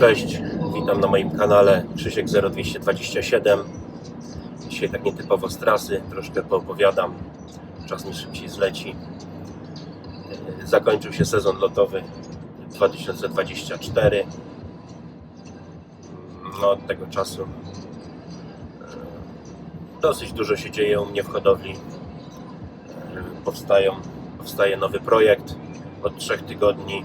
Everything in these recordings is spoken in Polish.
Cześć, witam na moim kanale Krzysiek 0227. Dzisiaj tak nietypowo z trasy, troszkę poopowiadam. Czas mi szybciej zleci. E, Zakończył się sezon lotowy 2024. No, od tego czasu e, dosyć dużo się dzieje u mnie w hodowli. E, Powstają, powstaje nowy projekt od trzech tygodni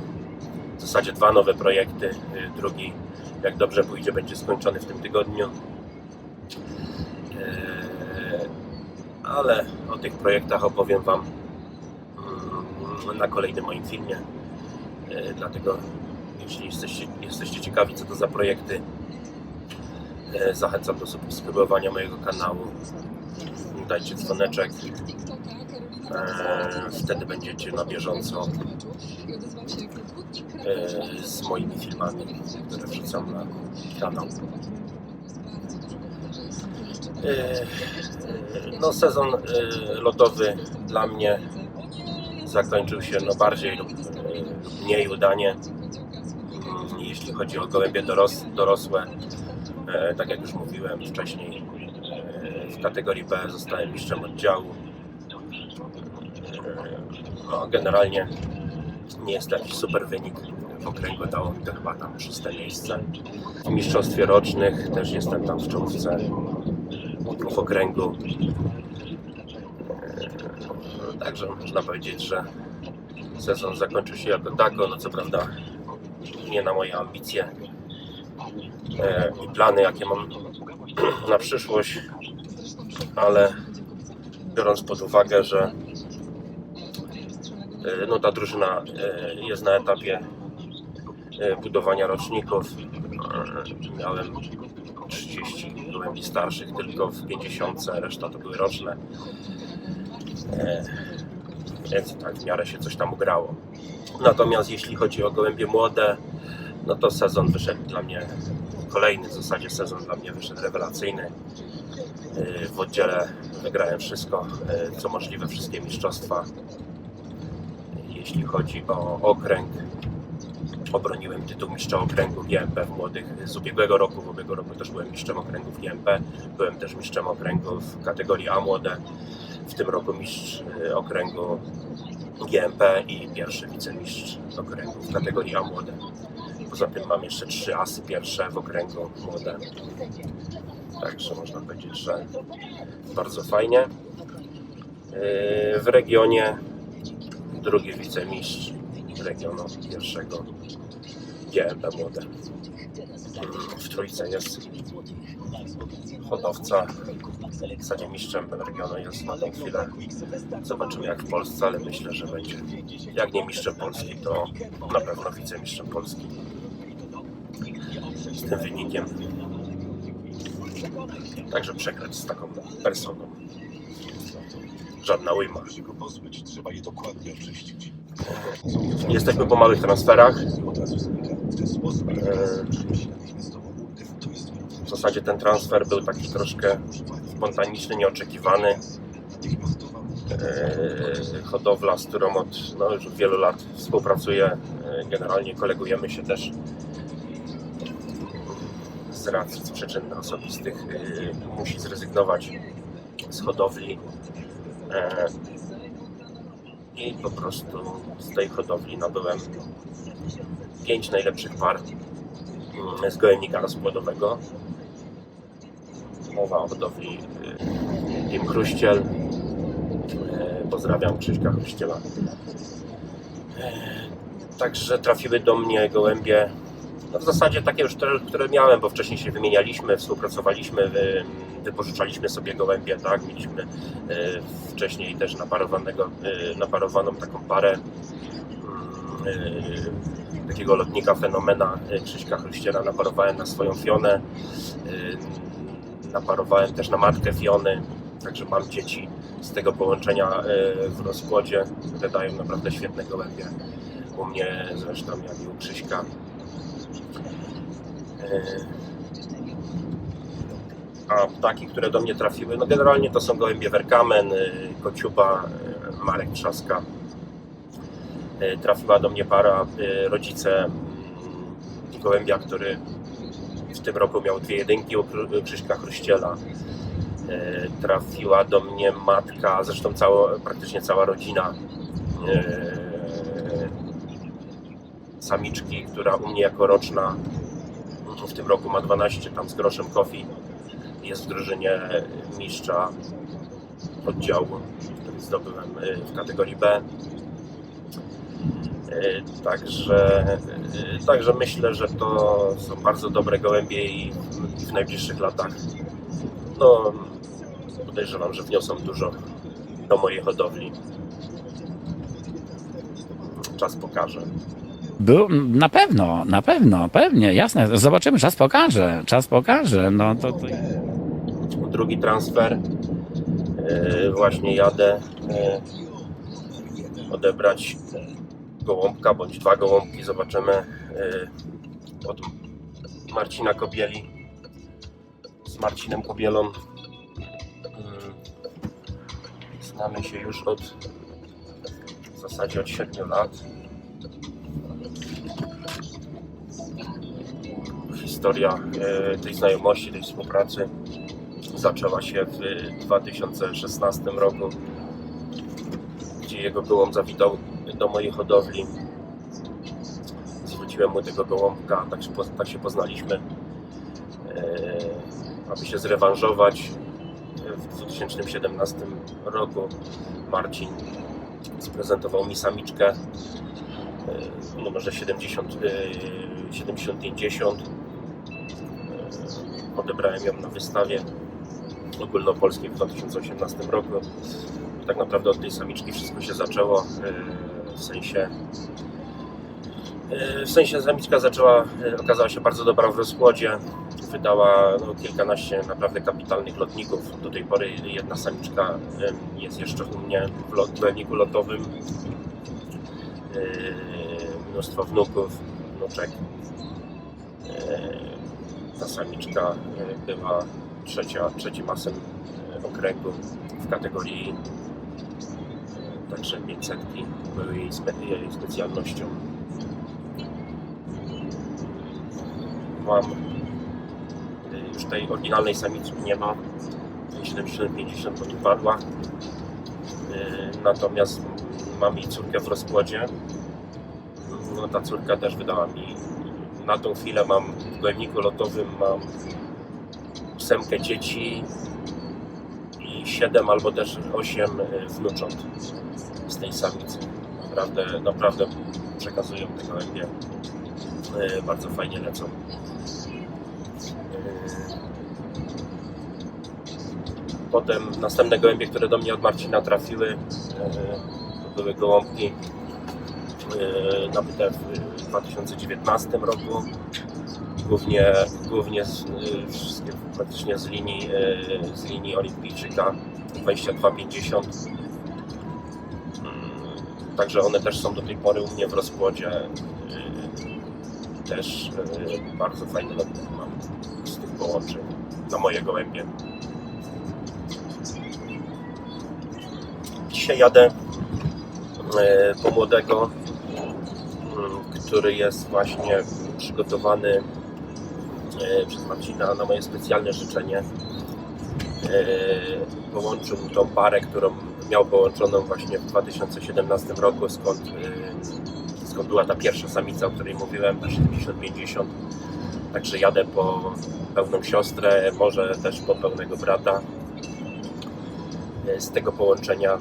zasadzie dwa nowe projekty. Y, Drugi, jak dobrze pójdzie, będzie skończony w tym tygodniu. Eee, Ale o tych projektach opowiem Wam mm, na kolejnym moim filmie. Eee, Dlatego, jeśli jesteście, jesteście ciekawi, co to za projekty, zachęcam do subskrybowania mojego kanału. Dajcie dzwoneczek. Wtedy będziecie na bieżąco z moimi filmami, które wrzucam na kanał. E, e, No, sezon e, lotowy dla mnie zakończył się no, bardziej lub e, mniej udanie. Mm, Jeśli chodzi o gołębie doros, dorosłe, e, tak jak już mówiłem wcześniej, e, w kategorii B zostałem mistrzem oddziału. E, No, generalnie nie jest to jakiś super wynik. W okręgu dało mi to chyba tam szóste miejsce. W mistrzostwie rocznych też jestem tam w czołówce w okręgu. Eee, Także można powiedzieć, że sezon zakończył się jako tako. No co prawda nie na moje ambicje eee, i plany, jakie mam na przyszłość, ale biorąc pod uwagę, że E, no ta drużyna e, jest na etapie e, budowania roczników. E, Miałem 30 gołębi starszych, tylko w 50, reszta to były roczne. E, Więc tak w miarę się coś tam ugrało. Natomiast jeśli chodzi o gołębie młode, no to sezon wyszedł dla mnie, kolejny w zasadzie sezon dla mnie wyszedł rewelacyjny. E, W oddziale wygrałem wszystko, e, co możliwe, wszystkie mistrzostwa jeśli chodzi o okręg. Obroniłem tytuł mistrza okręgu GMP w młodych z ubiegłego roku. W ubiegłego roku też byłem mistrzem okręgu w GMP. Byłem też mistrzem okręgu w kategorii A młode. W tym roku mistrz y, okręgu GMP i pierwszy wicemistrz okręgu w kategorii A młode. Poza tym mam jeszcze trzy asy pierwsze w okręgu młode. Także można powiedzieć, że bardzo fajnie. Yy, W regionie drugi wicemistrz regionu pierwszego GMP Młode. W trójce jest hodowca, zasadzie mistrzem regionu jest na tą chwilę. Zobaczymy jak w Polsce, ale myślę, że będzie. Jak nie mistrzem Polski, to na pewno wicemistrzem Polski. Z tym wynikiem. Także przegrać z taką personą. Żadna ujma. Go pozbyć, trzeba je dokładnie oczyścić. Jesteśmy po małych transferach. Znika. W zasadzie ten transfer był taki troszkę spontaniczny, nieoczekiwany. Eee, hodowla, z którą od no, już od wielu lat współpracuję. Eee, Generalnie kolegujemy się też z racji z przyczyn osobistych. Musi zrezygnować z hodowli. Eee, I po prostu z tej hodowli nabyłem pięć najlepszych par z gołębnika rozpłodowego. Mowa o hodowli y, Tim Chruściel. E, Pozdrawiam Krzyśka Chruściela. E, Także trafiły do mnie gołębie, no w zasadzie takie już, które, które miałem, bo wcześniej się wymienialiśmy, współpracowaliśmy, wy, wypożyczaliśmy sobie gołębie, tak, mieliśmy e, wcześniej też naparowanego, e, naparowaną taką parę e, takiego lotnika fenomena Krzyśka Chruściela naparowałem na swoją Fionę, e, naparowałem też na matkę Fiony, także mam dzieci z tego połączenia e, w rozkładzie, które dają naprawdę świetne gołębie. U mnie zresztą, jak i u Krzyśka. E, A ptaki, które do mnie trafiły, no generalnie to są gołębie Werkamen, e, Kociuba, e, Marek Trzaska. Trafiła do mnie para, rodzice mm, gołębia, który w tym roku miał dwie jedynki u Krzyśka Chruściela. E, Trafiła do mnie matka, zresztą cało, praktycznie cała rodzina samiczki, która u mnie jako roczna tym roku ma 12 tam z groszem kofi. Jest w drużynie mistrza oddziału, który zdobyłem e, w kategorii B. E, Także, e, także myślę, że to są bardzo dobre gołębie i w najbliższych latach no, podejrzewam, że wniosą dużo do mojej hodowli. Czas pokaże. Był, na pewno, na pewno, pewnie, jasne. Zobaczymy, czas pokaże, czas pokaże. No to, to... Drugi transfer. E, Właśnie jadę e, odebrać gołąbka bądź dwa gołąbki. Zobaczymy e, od Marcina Kobieli z Marcinem Kobielą. Mm, Znamy się już od w zasadzie od 7 lat. Historia e, tej znajomości, tej współpracy zaczęła się w 2016 roku, gdzie jego gołąb zawitał do mojej hodowli. Zwróciłem mu tego gołąbka, tak się, tak się poznaliśmy, e, aby się zrewanżować. W 2017 roku Marcin sprezentował mi samiczkę e, w numerze 70, e, 7050. Odebrałem ją na wystawie ogólnopolskiej w 2018 roku. Tak naprawdę od tej samiczki wszystko się zaczęło. e, W sensie e, w sensie samiczka zaczęła, e, okazała się bardzo dobra w rozkładzie. Wydała no, kilkanaście naprawdę kapitalnych lotników. Do tej pory jedna samiczka jest jeszcze u mnie w lot- w lotniku lotowym. Mnóstwo wnuków, wnuczek. Ta samiczka e, była trzecia, trzecim masem e, okręgu w kategorii e, także 500 były jej, spe, jej specjalnością. Mam już tej oryginalnej samiczki nie ma 70-50 bo nie padła E, natomiast mam jej córkę w rozkładzie no ta córka też wydała mi na tą chwilę mam w gołębniku lotowym mam ósemkę dzieci i siedem albo też osiem y, wnucząt z tej samicy. Naprawdę, naprawdę przekazują te gołębie. Y, Bardzo fajnie lecą. Y, Potem następne gołębie, które do mnie od Marcina trafiły, to były gołąbki nabyte w 2019 roku głównie, głównie z, y, wszystkie praktycznie z linii, y, z linii olimpijczyka 2250. Mm, Także one też są do tej pory u mnie w rozkładzie. Y, Też bardzo fajne lotnie mam z tych połączeń na moje gołębie. Dzisiaj jadę po młodego, y, który jest właśnie przygotowany przez Marcina na moje specjalne życzenie. E, Połączył tą parę, którą miał połączoną właśnie w 2017 roku, skąd, e, skąd była ta pierwsza samica, o której mówiłem, ta 70-50. Także jadę po pełną siostrę, może też po pełnego brata. E, Z tego połączenia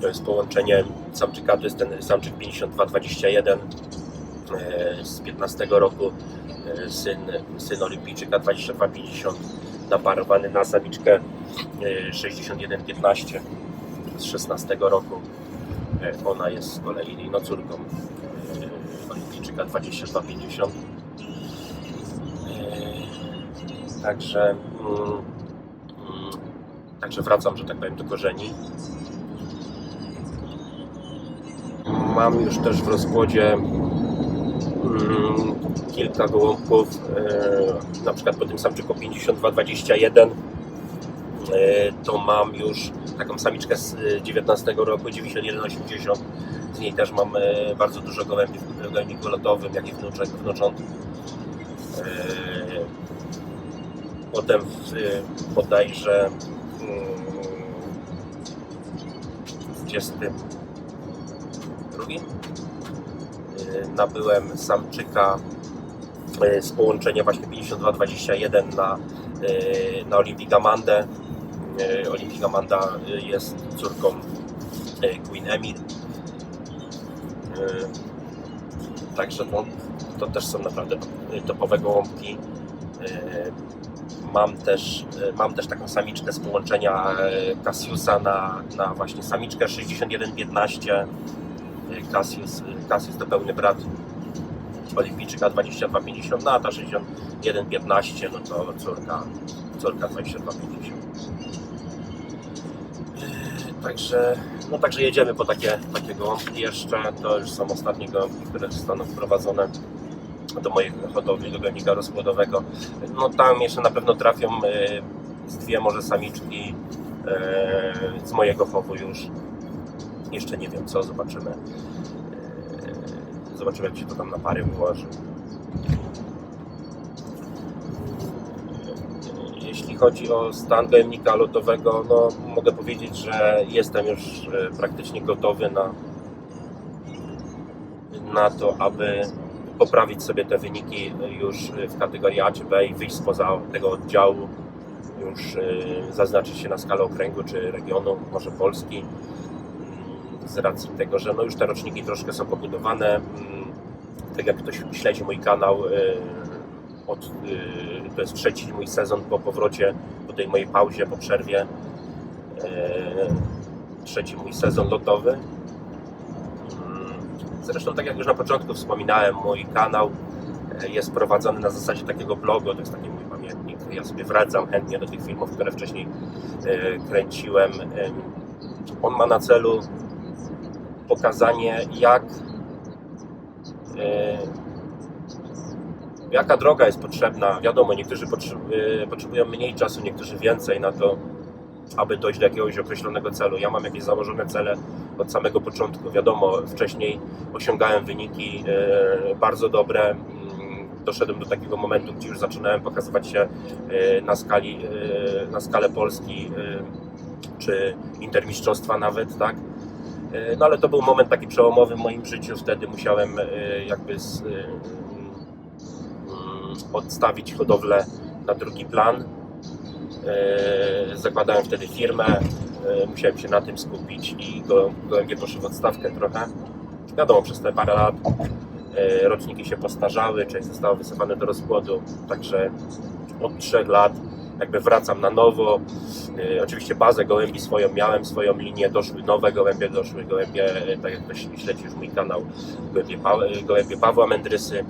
to jest połączenie samczyka, to jest ten samczyk 5221 e, z 15 roku e, syn, syn olimpijczyka 2250 naparowany na samiczkę e, 6115 z 16 roku. E, ona jest z kolei no, córką olimpijczyka 2250 E, także mm, także wracam, że tak powiem do korzeni. Mam już też w rozkładzie kilka gołąbków, e, na przykład po tym samczyku 5221 e, to mam już taką samiczkę z e, 19 roku 9180 Z niej też mam e, bardzo dużo gołębi w gołębniku lotowym, jak i wnuczek, wnucząt. E, Potem w, e, bodajże mm, w 22 e, nabyłem samczyka e, z połączenia właśnie 5221 na, e, na Olympic Amandę. Olympic Amanda jest córką Queen Emil. Także to, to też są naprawdę topowe gołąbki. Mam też, mam też taką samiczkę z połączenia Cassiusa na, na właśnie samiczkę 6115. Cassius, Cassius to pełny brat Olimpijczyka 2250, no a ta 6115 no to córka, córka 2250. E, Także, no także jedziemy po takie, takie gołąbki jeszcze. To już są ostatnie gołąbki, które zostaną wprowadzone do mojej hodowli, do gołębnika rozpłodowego. No tam jeszcze na pewno trafią e, z dwie może samiczki e, z mojego chowu już. Jeszcze nie wiem co, zobaczymy. Zobaczymy jak się to tam na pary ułoży. Jeśli chodzi o stan gołębnika lotowego, no mogę powiedzieć, że jestem już e, praktycznie gotowy na, na to, aby poprawić sobie te wyniki już w kategorii A czy B i wyjść spoza tego oddziału, już e, zaznaczyć się na skalę okręgu czy regionu, może Polski, z racji tego, że no już te roczniki troszkę są pobudowane. mm, Tak jak ktoś śledzi mój kanał, e, od, e, to jest trzeci mój sezon po powrocie, po tej mojej pauzie, po przerwie. E, Trzeci mój sezon lotowy. Mm, Zresztą, tak jak już na początku wspominałem, mój kanał jest prowadzony na zasadzie takiego blogu, to jest taki mój pamiętnik. Ja sobie wracam chętnie do tych filmów, które wcześniej kręciłem. Em, On ma na celu pokazanie, jak e, jaka droga jest potrzebna. Wiadomo, niektórzy e, potrzebują mniej czasu, niektórzy więcej na to, aby dojść do jakiegoś określonego celu. Ja mam jakieś założone cele od samego początku. Wiadomo, wcześniej osiągałem wyniki e, bardzo dobre. Mm, Doszedłem do takiego momentu, gdzie już zaczynałem pokazywać się na, skali, na skalę Polski czy intermistrzostwa nawet, tak? E, No ale to był moment taki przełomowy w moim życiu. Wtedy musiałem e, jakby z, e, mm, odstawić hodowlę na drugi plan. Zakładałem wtedy firmę, musiałem się na tym skupić i go- gołębie poszły w odstawkę trochę. Wiadomo, przez te parę lat roczniki się postarzały, część została wysypane do rozpłodu, także od trzech lat jakby wracam na nowo. E, Oczywiście bazę gołębi swoją miałem, swoją linię, doszły nowe gołębie, doszły gołębie, e, tak jak ktoś śledzi już mój kanał, gołębie, pa, gołębie Pawła Mędrysy.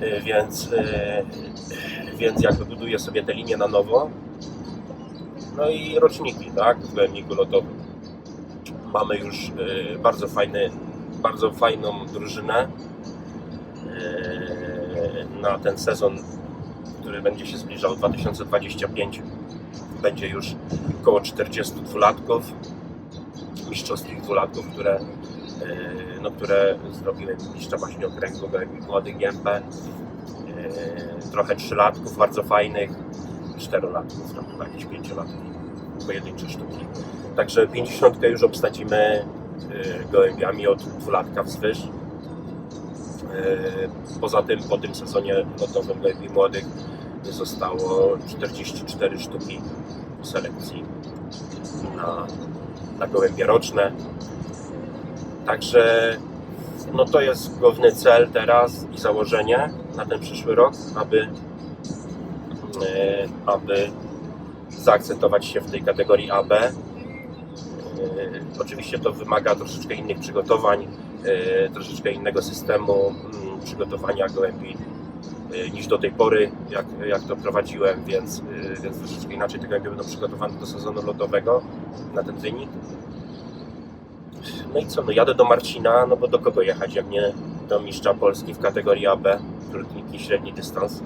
E, Więc, e, więc jakby buduję sobie te linie na nowo. No i roczniki, tak, w gołębniku lotowym. Mamy już e, bardzo fajny, bardzo fajną drużynę e, na ten sezon, który będzie się zbliżał 2025. Będzie już około 40 dwulatków, mistrzowskich dwulatków, które, e, no, które zrobiły mistrza właśnie okręgu gołębi młodych GMP. E, Trochę trzylatków bardzo fajnych, czterolatków, tam chyba jakieś pięciolatki, pojedyncze sztuki. Także 50 już obsadzimy e, gołębiami od dwulatka wzwyż. Poza tym po tym sezonie lotowym gołębi młodych zostało 44 sztuki selekcji na, na gołębie roczne. Także no to jest główny cel teraz i założenie na ten przyszły rok, aby, e, aby zaakcentować się w tej kategorii AB. E, Oczywiście to wymaga troszeczkę innych przygotowań, e, troszeczkę innego systemu mm, przygotowania gołębi niż do tej pory, jak, jak to prowadziłem, więc, e, więc troszeczkę inaczej te gołębie będą przygotowane do sezonu lotowego na ten wynik. No i co, no jadę do Marcina, no bo do kogo jechać, jak nie do mistrza Polski w kategorii AB, krótki, średni dystans.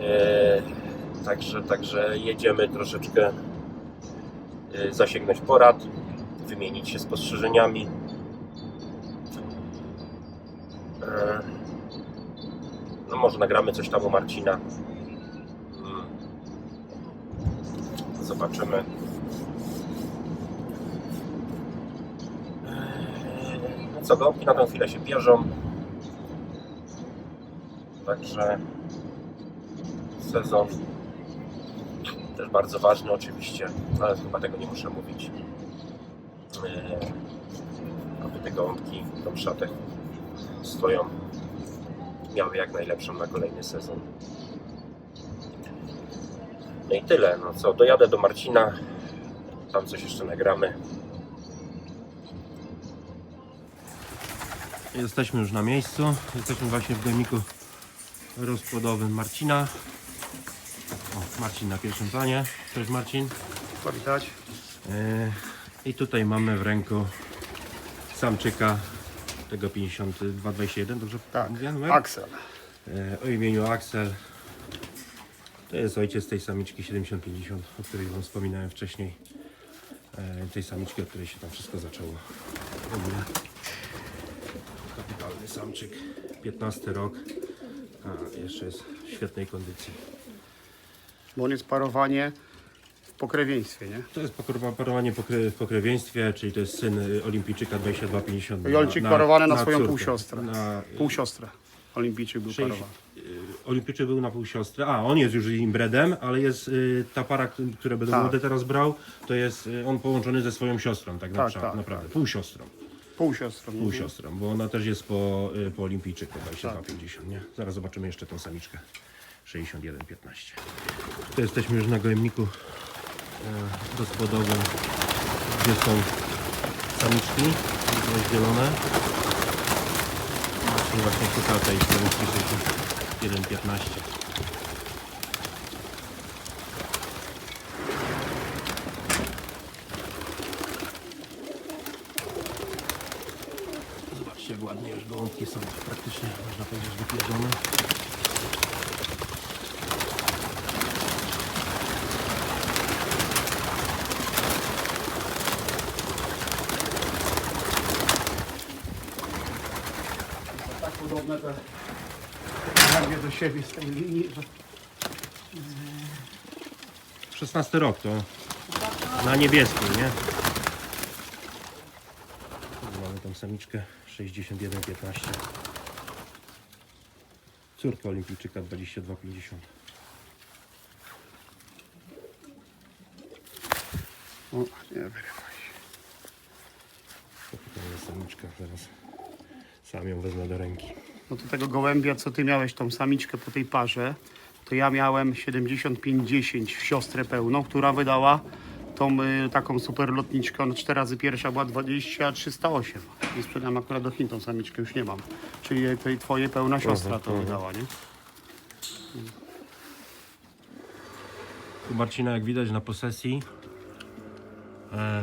E, także, także jedziemy troszeczkę zasięgnąć porad. wymienić się spostrzeżeniami. E, No może nagramy coś tam u Marcina. Mm. Zobaczymy. Eee, No co, gąbki na tę chwilę się pierzą. Także sezon też bardzo ważny oczywiście, ale chyba tego nie muszę mówić. Eee, Aby te gąbki, tą szatę stoją, miały jak najlepszą na kolejny sezon. No i tyle. No co, dojadę do Marcina, tam coś jeszcze nagramy. Jesteśmy już na miejscu. Jesteśmy właśnie w dojniku rozpłodowym Marcina. O, Marcin na pierwszym planie. Cześć Marcin. Powitać. E, I tutaj mamy w ręku samczyka tego 5221, dobrze Tak, mówię numer? Axel. E, O imieniu Axel. To jest ojciec tej samiczki 7050, o której Wam wspominałem wcześniej. E, Tej samiczki, od której się tam wszystko zaczęło. Kapitalny samczyk, 15 rok, a jeszcze jest w świetnej kondycji. Bo on jest parowanie pokrewieństwie, nie? To jest parowanie pokry- w pokrewieństwie, czyli to jest syn y, olimpijczyka 2250. Jolcik parowany na swoją córkę. półsiostrę. Na, Półsiostrę. Olimpijczyk był Sześć- parowany. y, Olimpijczyk był na półsiostrę. A, on jest już inbredem, ale jest y, ta para, k- które będą Tak. teraz brał, to jest y, on połączony ze swoją siostrą, tak, Tak, napra- tak, naprawdę. Półsiostrą. Półsiostrą. nie? Półsiostrą, bo ona też jest po, y, po olimpijczyku Tak. 2250, nie? Zaraz zobaczymy jeszcze tą samiczkę 6115. Tu jesteśmy już na gojemniku e, gospodowym, gdzie są samiczki rozdzielone. Właśnie właśnie szuka tej samiczki 6115. Zobaczcie ładnie już gołąbki są praktycznie, można powiedzieć, wypierzone. Tak podobne te jakby do siebie z tej linii, że 16 rok to na niebieskiej, nie? Tu Mamy tą samiczkę 6115. Córka olimpijczyka 2250. o, nie wyrywaj się. To tutaj jest samiczka, zaraz sam ją wezmę do ręki. No to tego gołębia, co ty miałeś tą samiczkę po tej parze, to ja miałem 75-10 w siostrę pełną, która wydała tą y, taką super lotniczkę, ona 4 razy pierwsza była 20 308 i sprzedałem akurat do Chin tą samiczkę, już nie mam. Czyli tej twojej pełna siostra to wydała, nie? Tu Marcina jak widać na posesji. E,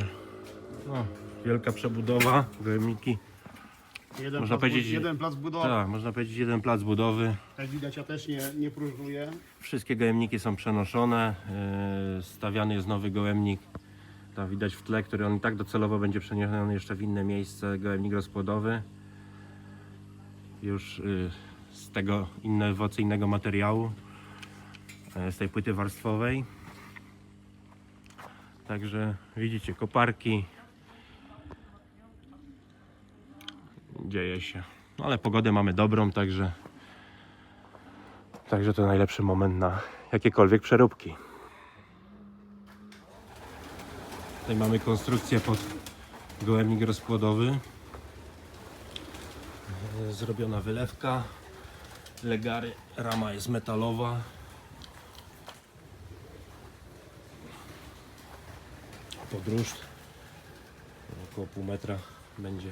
no, wielka przebudowa, gojemniki. Jeden Można plac, powiedzieć- jeden plac budowy. Tak, można powiedzieć jeden plac budowy. Jak widać, ja też nie, nie próżnuję. Wszystkie gołębniki są przenoszone. Yy, stawiany jest nowy gołębnik. Tam widać w tle, który on i tak docelowo będzie przeniesiony jeszcze w inne miejsce. Gołębnik rozpłodowy. Już yy, z tego innowacyjnego materiału. yy, Z tej płyty warstwowej. Także widzicie koparki. Dzieje się. No ale pogodę mamy dobrą, także Także to najlepszy moment na jakiekolwiek przeróbki. Tutaj mamy konstrukcję pod gołębnik rozpłodowy. E, Zrobiona wylewka. Legary, rama jest metalowa. Podruszt. Około pół metra będzie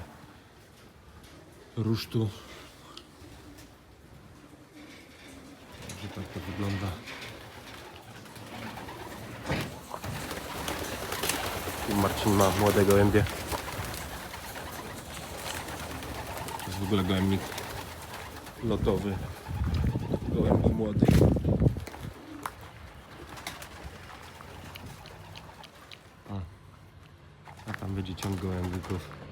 rusztu. Także tak to wygląda. Tu Marcin ma młode gołębie. To jest w ogóle gołębnik lotowy. Gołębi młody. A. A tam dzieciąt gołębików.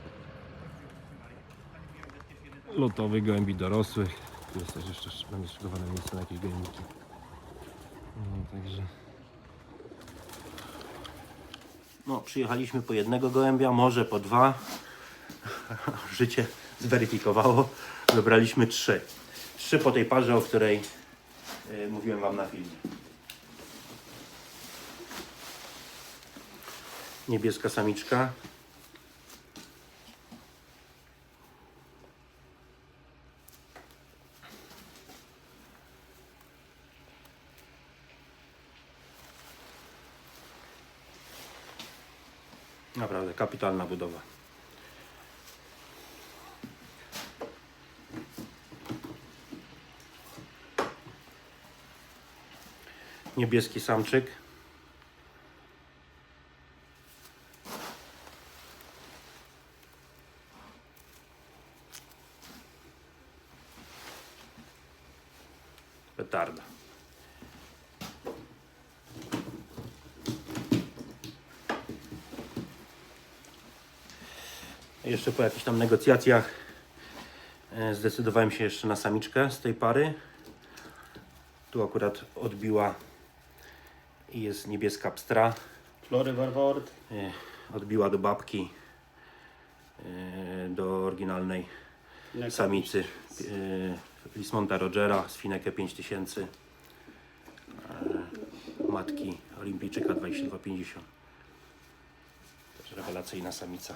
Lotowych gołębi dorosłych. Tu jest też jeszcze mamy szykowane miejsce na jakieś gołębiki. No, także... No, przyjechaliśmy po jednego gołębia, może po dwa. Życie zweryfikowało. Wybraliśmy trzy. Trzy po tej parze, o której y, mówiłem Wam na filmie. Niebieska samiczka. Naprawdę kapitalna budowa. Niebieski samczyk. Jeszcze po jakichś tam negocjacjach e, zdecydowałem się jeszcze na samiczkę z tej pary. Tu akurat odbiła i jest niebieska pstra. Flory Warwort. E, Odbiła do babki, e, do oryginalnej samicy Lismonta Rogera z Fineke 5000 e, matki olimpijczyka 2250 też rewelacyjna samica